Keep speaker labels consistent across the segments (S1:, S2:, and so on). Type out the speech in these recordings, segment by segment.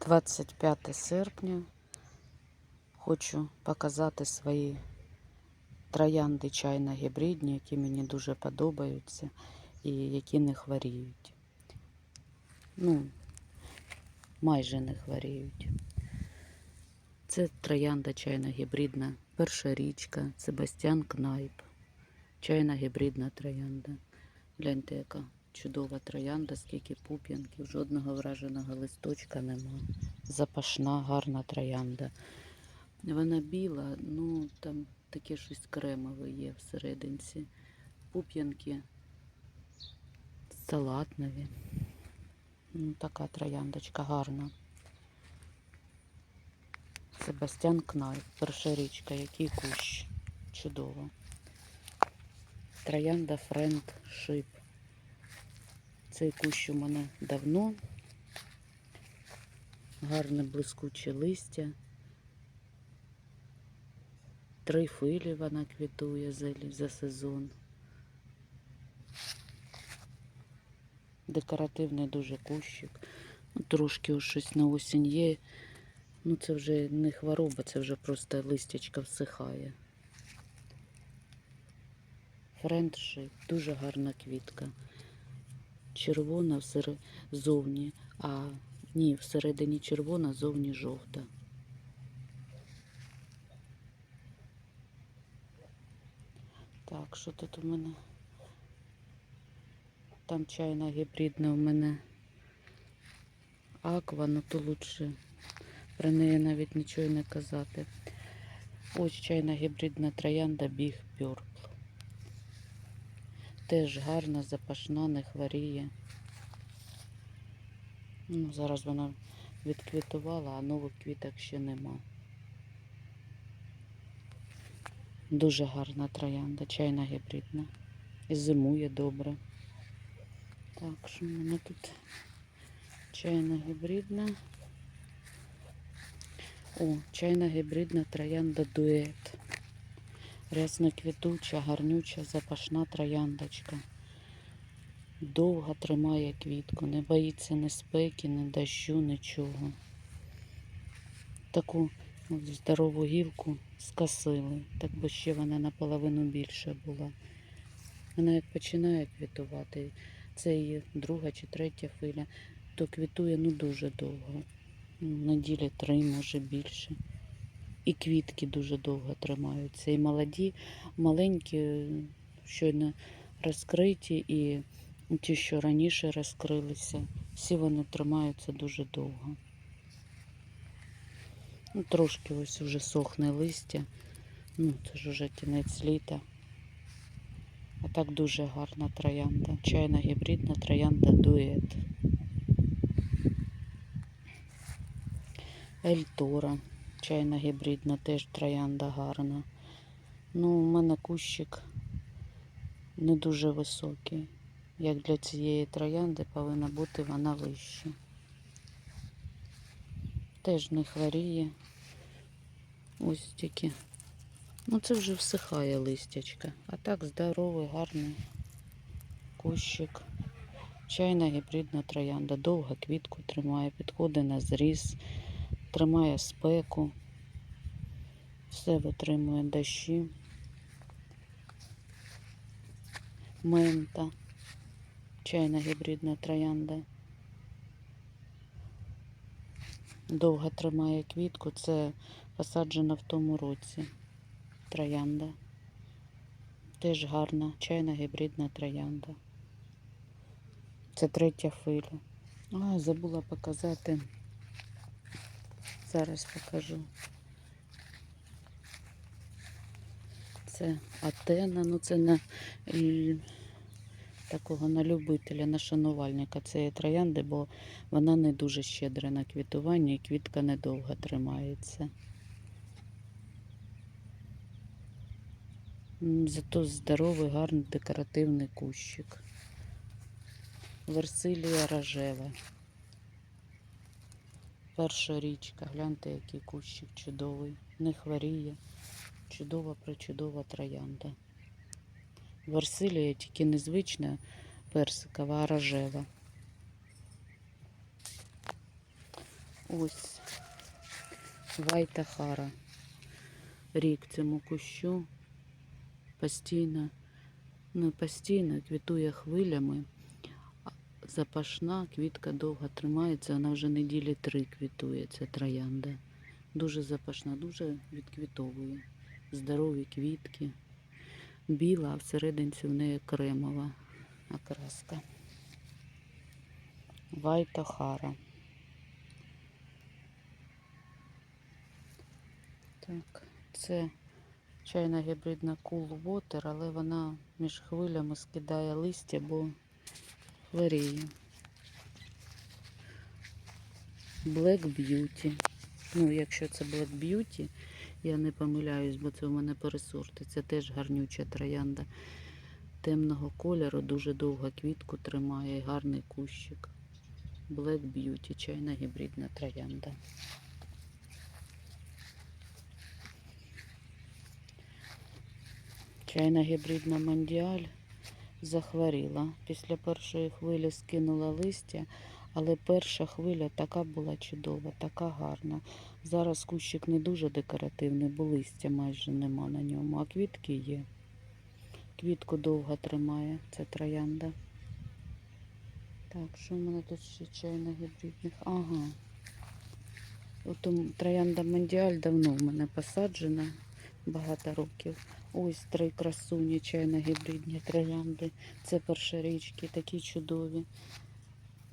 S1: 25 серпня. Хочу показати свої троянди чайно-гібридні, які мені дуже подобаються і які не хворіють. Ну, майже не хворіють. Це троянда чайно-гібридна, перша річка, Себастьян Кнайп. Чайна гібридна троянда. Гляньте, яка чудова троянда, скільки пуп'янків, жодного враженого листочка нема. Запашна, гарна троянда. Вона біла, ну там таке щось кремове є всерединці. Пуп'янки салатнові. Ну, така трояндочка гарна. Себастьян Кнайп, перша річка, який кущ. Чудово. Троянда Френд Шип. Цей кущ у мене давно. Гарне блискуче листя. Три филі вона квітує за, сезон. Декоративний дуже кущик. Ну, Трошки ось щось на осінь є. Ну це вже не хвороба, це вже просто листячка всихає. Френдшип, дуже гарна квітка. Червона зовні, а ні, всередині червона, зовні жовта. Так, що тут у мене? Там чайна гібридна у мене аква, ну то лучше про неї навіть нічого не казати. Ось чайна гібридна троянда Біг Пюрпл. Теж гарна, запашна, не хворіє. Ну, зараз вона відквітувала, а нових квіток ще нема. Дуже гарна троянда, чайна гібридна. І зимує добре. Так, що в мене тут чайна гібридна. О, чайна гібридна троянда дует. Рясно квітуча, гарнюча, запашна трояндочка. Довго тримає квітку, не боїться ні спеки, ні дощу, нічого. Таку здорову гілку скосили, так би ще вона наполовину більша була. Вона як починає квітувати, це її друга чи третя хвиля, то квітує ну дуже довго. Неділі три, може більше. І квітки дуже довго тримаються. І молоді, маленькі, щойно розкриті, і ті, що раніше розкрилися, всі вони тримаються дуже довго. Ну, трошки ось вже сохне листя. Ну, це ж уже кінець літа. А так дуже гарна троянда. Чайна гібридна троянда дует. Ельтора. Чайна гібридна теж троянда гарна. Ну, у мене кущик не дуже високий. Як для цієї троянди повинна бути вона вища. Теж не хворіє. Ось тільки. Ну це вже всихає листячка. А так здоровий, гарний кущик. Чайна гібридна троянда. Довго квітку тримає, підходить на зріз, тримає спеку. Все витримує дощі. Мента. Чайна гібридна троянда. Довго тримає квітку. Це посаджено в тому році. Троянда. Теж гарна. Чайна гібридна троянда. Це третя хвиля. А, забула показати. Зараз покажу. Це Атена, ну це на такого на любителя, на шанувальника цієї троянди, бо вона не дуже щедра на квітування і квітка недовго тримається. Зато здоровий, гарний декоративний кущик. Версилія рожева. Перша річка. Гляньте, який кущик чудовий. Не хворіє. Чудова, причудова троянда. Версилія тільки незвична персикова, а рожева. Ось Вайта Хара. Рік цьому кущу постійно, не постійно квітує хвилями. Запашна квітка довго тримається, вона вже неділі три квітує, ця троянда. Дуже запашна, дуже відквітовує. Здорові квітки. Біла, а всерединці в неї кремова окраска. Вайта Хара. Так, це чайна гібридна Cool Water, але вона між хвилями скидає листя, бо хворіє. Black Beauty. Ну, якщо це Black Beauty, я не помиляюсь, бо це у мене пересорти. Це теж гарнюча троянда темного кольору, дуже довго квітку тримає гарний кущик. Black Beauty, чайна гібридна троянда. Чайна гібридна мандіаль захворіла. Після першої хвилі скинула листя, але перша хвиля така була чудова, така гарна. Зараз кущик не дуже декоративний, бо листя майже нема на ньому, а квітки є. Квітку довго тримає ця троянда. Так, що в мене тут ще чайна гібридних? Ага. От троянда Мондіаль давно в мене посаджена, багато років. Ось три красуні чайно гібридні троянди. Це першорічки, такі чудові.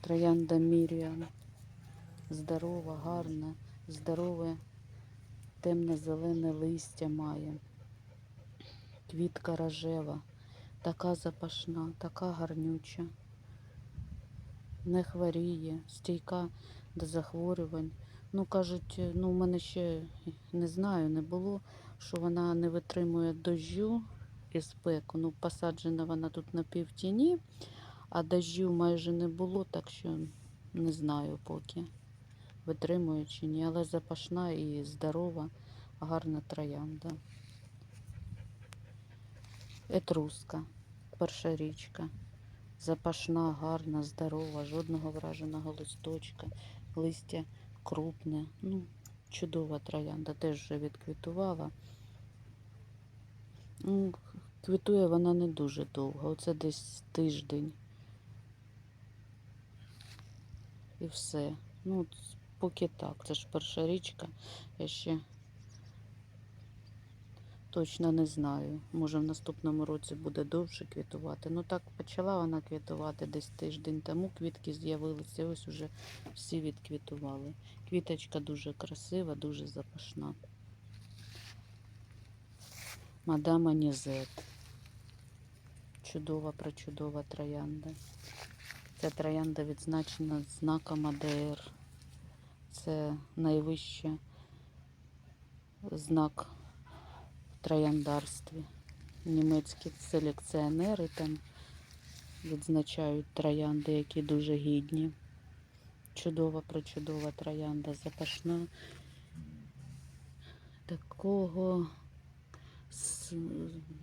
S1: Троянда Міріам. Здорова, гарна, здорове, темно-зелене листя має. Квітка рожева, така запашна, така гарнюча. Не хворіє, стійка до захворювань. Ну, кажуть, ну, в мене ще не знаю, не було, що вона не витримує дощу і спеку. Ну, посаджена вона тут на півтіні, а дощу майже не було, так що не знаю поки витримує чи ні. Але запашна і здорова, гарна троянда. Етруска, перша річка. Запашна, гарна, здорова, жодного враженого листочка, листя крупне. Ну, чудова троянда, теж вже відквітувала. Ну, квітує вона не дуже довго, оце десь тиждень. І все. Ну, поки так. Це ж перша річка. Я ще точно не знаю. Може в наступному році буде довше квітувати. Ну так почала вона квітувати десь тиждень тому. Квітки з'явилися. Ось уже всі відквітували. Квіточка дуже красива, дуже запашна. Мадама Нізет. Чудова, причудова троянда. Ця троянда відзначена знаком АДР. Це найвищий знак трояндарстві. Німецькі селекціонери там відзначають троянди, які дуже гідні. Чудова, причудова троянда, запашна. Такого,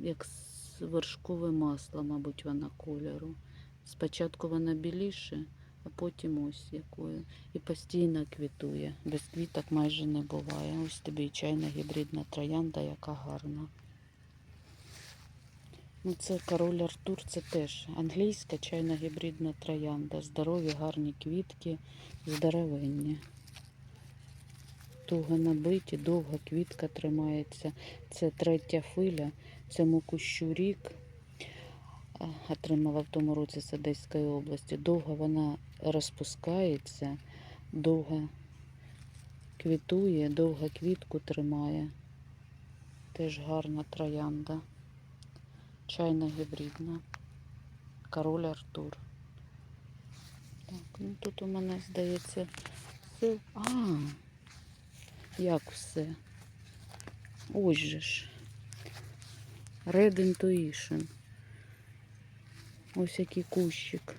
S1: як вершкове масло, мабуть, вона кольору. Спочатку вона біліше, а потім ось якою. І постійно квітує. Без квіток майже не буває. Ось тобі і чайна гібридна троянда, яка гарна. Ну, це король Артур, це теж англійська чайна гібридна троянда. Здорові, гарні квітки, здоровенні. Туго набиті, довго квітка тримається. Це третя хвиля. Цьому кущу рік отримала в тому році з Одеської області. Довго вона розпускається, довго квітує, довго квітку тримає. Теж гарна троянда. Чайна гібридна. Король Артур. Так, ну тут у мене, здається, все. А, як все? Ось же ж. Red Intuition. Ось який кущик.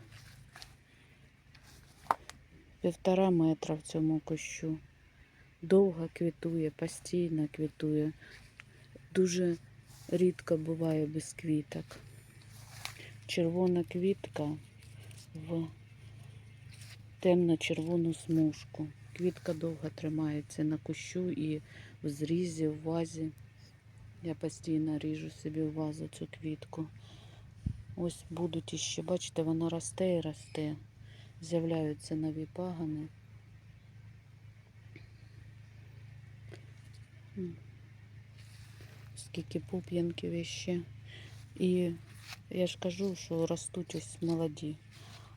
S1: Півтора метра в цьому кущу. Довго квітує, постійно квітує. Дуже рідко буває без квіток. Червона квітка в темно-червону смужку. квітка довго тримається на кущу і в зрізі, в вазі. Я постійно ріжу собі в вазу цю квітку. Ось будуть іще, бачите, вона росте і росте. З'являються нові пагани. Скільки пуп'янків іще. І я ж кажу, що ростуть ось молоді.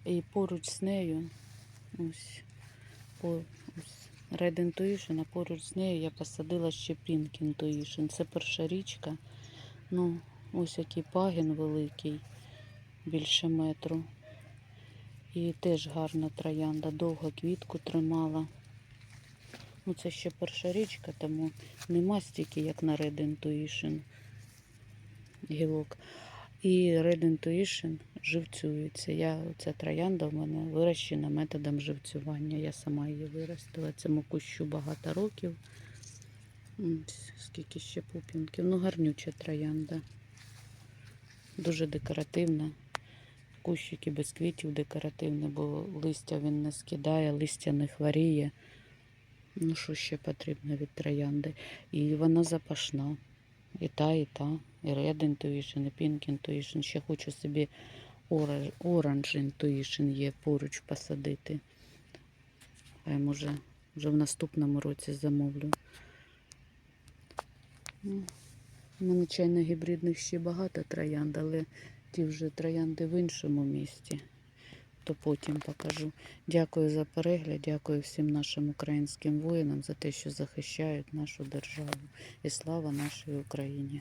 S1: І поруч з нею, ось, по, ось Red Intuition, а поруч з нею я посадила ще Pink Intuition. Це перша річка. Ну, ось який пагін великий, більше метру. І теж гарна троянда, довго квітку тримала. Ну, це ще перша річка, тому нема стільки, як на Red Intuition гілок. І Red Intuition живцюється. Я, ця троянда в мене вирощена методом живцювання. Я сама її виростила. Цьому кущу багато років. Скільки ще пупінків. Ну, гарнюча троянда. Дуже декоративна. Кущики без квітів декоративні, бо листя він не скидає, листя не хворіє. Ну, що ще потрібно від троянди? І вона запашна. І та, і та. І Red Intuition, і Pink Intuition. Ще хочу собі Orange, Intuition є поруч посадити. А я може вже в наступному році замовлю. Ну, У мене чайно гібридних ще багато троянд, але ті вже троянди в іншому місті. То потім покажу. Дякую за перегляд, дякую всім нашим українським воїнам за те, що захищають нашу державу. І слава нашій Україні!